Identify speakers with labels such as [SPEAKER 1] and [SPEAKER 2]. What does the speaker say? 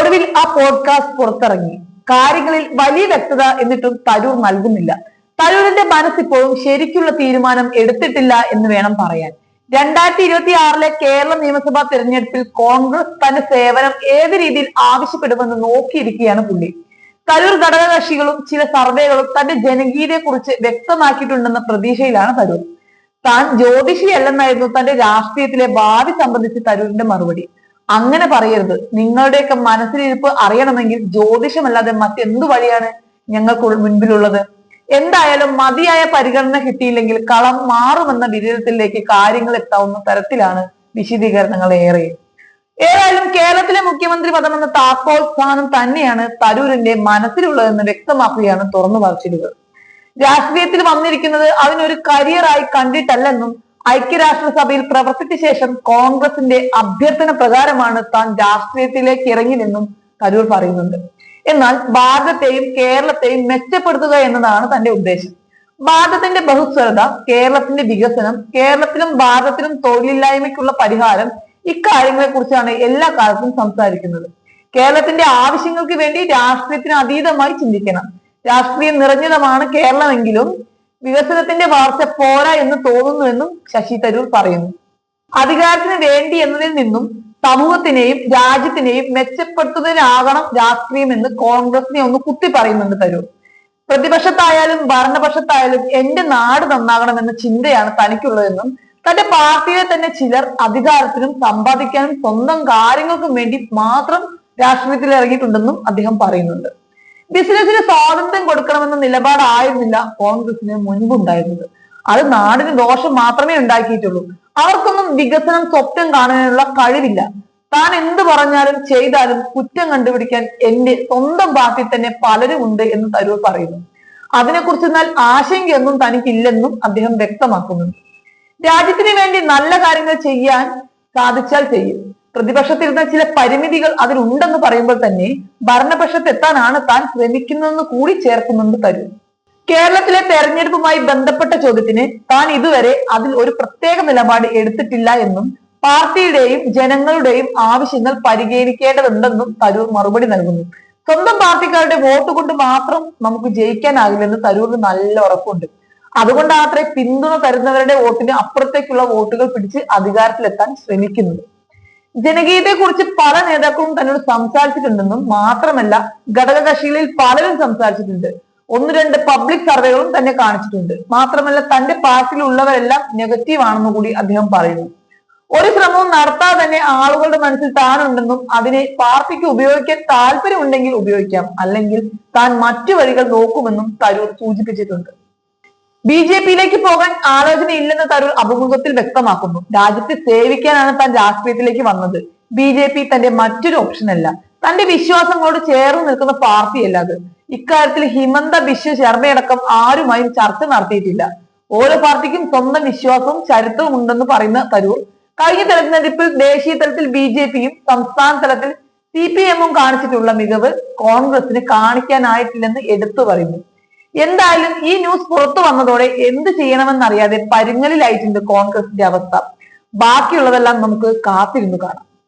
[SPEAKER 1] ഒടുവിൽ ആ പോഡ്കാസ്റ്റ് പുറത്തിറങ്ങി. കാര്യങ്ങളിൽ വലിയ വ്യക്തത എന്നിട്ടും തരൂർ നൽകുന്നില്ല. തരൂരിന്റെ മനസ്സിപ്പോഴും ശരിക്കുള്ള തീരുമാനം എടുത്തിട്ടില്ല എന്ന് വേണം പറയാൻ. രണ്ടായിരത്തി ഇരുപത്തി ആറിലെ കേരള നിയമസഭാ തെരഞ്ഞെടുപ്പിൽ കോൺഗ്രസ് തന്റെ സേവനം ഏത് രീതിയിൽ ആവശ്യപ്പെടുമെന്ന് നോക്കിയിരിക്കുകയാണ് പുള്ളി. തരൂർ ഘടകകക്ഷികളും ചില സർവേകളും തന്റെ ജനകീയതയെ കുറിച്ച് വ്യക്തമാക്കിയിട്ടുണ്ടെന്ന പ്രതീക്ഷയിലാണ് തരൂർ. താൻ ജ്യോതിഷിയല്ലെന്നായിരുന്നു തന്റെ രാഷ്ട്രീയത്തിലെ ഭാവി സംബന്ധിച്ച് തരൂരിന്റെ മറുപടി. അങ്ങനെ പറയരുത്. നിങ്ങളുടെയൊക്കെ മനസ്സിലിരിപ്പ് അറിയണമെങ്കിൽ ജ്യോതിഷമല്ലാതെ മറ്റെന്തു വഴിയാണ് ഞങ്ങൾക്ക് മുൻപിലുള്ളത്? എന്തായാലും മതിയായ പരിഗണന കിട്ടിയില്ലെങ്കിൽ കളം മാറുമെന്ന വിലയിരുത്തലിലേക്ക് കാര്യങ്ങൾ എത്താവുന്ന തരത്തിലാണ് വിശദീകരണങ്ങൾ ഏറെ. ഏതായാലും കേരളത്തിലെ മുഖ്യമന്ത്രി പദമെന്ന താക്കോൽ സ്ഥാനം തന്നെയാണ് തരൂരിന്റെ മനസ്സിലുള്ളതെന്ന് വ്യക്തമാക്കുകയാണ് തുറന്നു പറച്ചിലുകൾ രാഷ്ട്രീയത്തിൽ വന്നിരിക്കുന്നത് അതിനൊരു കരിയറായി കണ്ടിട്ടല്ലെന്നും ഐക്യരാഷ്ട്രസഭയിൽ പ്രവർത്തിച്ച ശേഷം കോൺഗ്രസിന്റെ അഭ്യർത്ഥന പ്രകാരമാണ് താൻ രാഷ്ട്രീയത്തിലേക്ക് ഇറങ്ങിയെന്നും തരൂർ പറയുന്നുണ്ട്. എന്നാൽ ഭാരതത്തെയും കേരളത്തെയും മെച്ചപ്പെടുത്തുക എന്നതാണ് തന്റെ ഉദ്ദേശം. ഭാരതത്തിന്റെ ബഹുസ്വരത കേരളത്തിന്റെ വികസനം കേരളത്തിലും ഭാരതത്തിലും തൊഴിലില്ലായ്മയ്ക്കുള്ള പരിഹാരം ഇക്കാര്യങ്ങളെ കുറിച്ചാണ് എല്ലാ കാലത്തും സംസാരിക്കുന്നത്. കേരളത്തിന്റെ ആവശ്യങ്ങൾക്ക് വേണ്ടി രാഷ്ട്രീയത്തിന് അതീതമായി ചിന്തിക്കണം. രാഷ്ട്രീയം നിറഞ്ഞിടമാണ് കേരളമെങ്കിലും വികസനത്തിന്റെ വളർച്ച പോരാ എന്ന് തോന്നുന്നുവെന്നും ശശി തരൂർ പറയുന്നു. അധികാരത്തിന് വേണ്ടി എന്നതിൽ നിന്നും സമൂഹത്തിനെയും രാജ്യത്തിനെയും മെച്ചപ്പെടുത്തുന്നതിനാകണം രാഷ്ട്രീയം എന്ന് കോൺഗ്രസിനെ ഒന്ന് കുത്തി പറയുന്നുണ്ട് തരൂർ. പ്രതിപക്ഷത്തായാലും ഭരണപക്ഷത്തായാലും എന്റെ നാട് നന്നാകണമെന്ന ചിന്തയാണ് തനിക്കുള്ളതെന്നും തന്റെ പാർട്ടിയിലെ തന്നെ ചിലർ അധികാരത്തിനും സമ്പാദിക്കാനും സ്വന്തം കാര്യങ്ങൾക്കും വേണ്ടി മാത്രം രാഷ്ട്രീയത്തിൽ ഇറങ്ങിയിട്ടുണ്ടെന്നും അദ്ദേഹം പറയുന്നുണ്ട്. ബിസിനസിന് സ്വാതന്ത്ര്യം കൊടുക്കണമെന്ന നിലപാടായിരുന്നില്ല കോൺഗ്രസിന് മുൻപുണ്ടായിരുന്നത്. അത് നാടിന് ദോഷം മാത്രമേ ഉണ്ടാക്കിയിട്ടുള്ളൂ. അവർക്കൊന്നും വികസനം സ്വപ്നം കാണാനുള്ള കഴിവില്ല. താൻ എന്ത് പറഞ്ഞാലും ചെയ്താലും കുറ്റം കണ്ടുപിടിക്കാൻ എന്റെ സ്വന്തം പാർട്ടി തന്നെ പലരും ഉണ്ട് എന്ന് തരൂർ പറയുന്നു. അതിനെക്കുറിച്ച് എന്നാൽ ആശങ്കയൊന്നും തനിക്കില്ലെന്നും അദ്ദേഹം വ്യക്തമാക്കുന്നു രാജ്യത്തിന് വേണ്ടി നല്ല കാര്യങ്ങൾ ചെയ്യാൻ സാധിച്ചാൽ ചെയ്യും. പ്രതിപക്ഷത്തിരുന്ന ചില പരിമിതികൾ അതിലുണ്ടെന്ന് പറയുമ്പോൾ തന്നെ ഭരണപക്ഷത്തെത്താനാണ് താൻ ശ്രമിക്കുന്നതെന്ന് കൂടി ചേർക്കുന്നുണ്ട് തരൂ. കേരളത്തിലെ തെരഞ്ഞെടുപ്പുമായി ബന്ധപ്പെട്ട ചോദ്യത്തിന് താൻ ഇതുവരെ അതിൽ ഒരു പ്രത്യേക നിലപാട് എടുത്തിട്ടില്ല എന്നും പാർട്ടിയുടെയും ജനങ്ങളുടെയും ആവശ്യങ്ങൾ പരിഗണിക്കേണ്ടതുണ്ടെന്നും തരൂർ മറുപടി നൽകുന്നു. സ്വന്തം പാർട്ടിക്കാരുടെ വോട്ട് കൊണ്ട് മാത്രം നമുക്ക് ജയിക്കാനാകില്ലെന്ന് തരൂറിന് നല്ല ഉറപ്പുണ്ട്. അതുകൊണ്ടാത്രേ പിന്തുണ തരുന്നവരുടെ വോട്ടിന് അപ്പുറത്തേക്കുള്ള വോട്ടുകൾ പിടിച്ച് അധികാരത്തിലെത്താൻ ശ്രമിക്കുന്നത്. ജനകീയതയെക്കുറിച്ച് പല നേതാക്കളും തന്നോട് സംസാരിച്ചിട്ടുണ്ടെന്നും മാത്രമല്ല ഘടകകക്ഷികളിൽ പലരും സംസാരിച്ചിട്ടുണ്ട്. ഒന്ന് രണ്ട് പബ്ലിക് സർവേകളും തന്നെ കാണിച്ചിട്ടുണ്ട്. മാത്രമല്ല തന്റെ പാർട്ടിയിലുള്ളവരെല്ലാം നെഗറ്റീവ് ആണെന്ന് കൂടി അദ്ദേഹം പറയുന്നു. ഒരു ശ്രമവും നടത്താതെ തന്നെ ആളുകളുടെ മനസ്സിൽ താനുണ്ടെന്നും അതിനെ പാർട്ടിക്ക് ഉപയോഗിക്കാൻ താല്പര്യമുണ്ടെങ്കിൽ ഉപയോഗിക്കാം. അല്ലെങ്കിൽ താൻ മറ്റു വഴികൾ നോക്കുമെന്നും തരൂർ സൂചിപ്പിച്ചിട്ടുണ്ട്. ബി ജെ പിയിലേക്ക് പോകാൻ ആലോചനയില്ലെന്ന് തരൂർ അഭിമുഖത്തിൽ വ്യക്തമാക്കുന്നു. രാജ്യത്തെ സേവിക്കാനാണ് താൻ രാഷ്ട്രീയത്തിലേക്ക് വന്നത്. ബി ജെ പി തന്റെ മറ്റൊരു ഓപ്ഷൻ അല്ല. തന്റെ വിശ്വാസങ്ങളോട് ചേർന്ന് നിൽക്കുന്ന പാർട്ടിയല്ല അത്. ഇക്കാര്യത്തിൽ ഹിമന്ത ബിശ്വ ശർമ്മയടക്കം ആരുമായും ചർച്ച നടത്തിയിട്ടില്ല. ഓരോ പാർട്ടിക്കും സ്വന്തം വിശ്വാസവും ചരിത്രവും ഉണ്ടെന്ന് പറയുന്ന തരൂർ. കഴിഞ്ഞ തെരഞ്ഞെടുപ്പിൽ ദേശീയ തലത്തിൽ ബി ജെ പിയും സംസ്ഥാന തലത്തിൽ സി പി എമ്മും കാണിച്ചിട്ടുള്ള മികവ് കോൺഗ്രസിന് കാണിക്കാനായിട്ടില്ലെന്ന് എടുത്തു പറയുന്നു. എന്തായാലും ഈ ന്യൂസ് പുറത്തു വന്നതോടെ എന്ത് ചെയ്യണമെന്നറിയാതെ പരുങ്ങലിലായിട്ടുണ്ട് കോൺഗ്രസിന്റെ അവസ്ഥ. ബാക്കിയുള്ളതെല്ലാം നമുക്ക് കാത്തിരുന്നു കാണാം.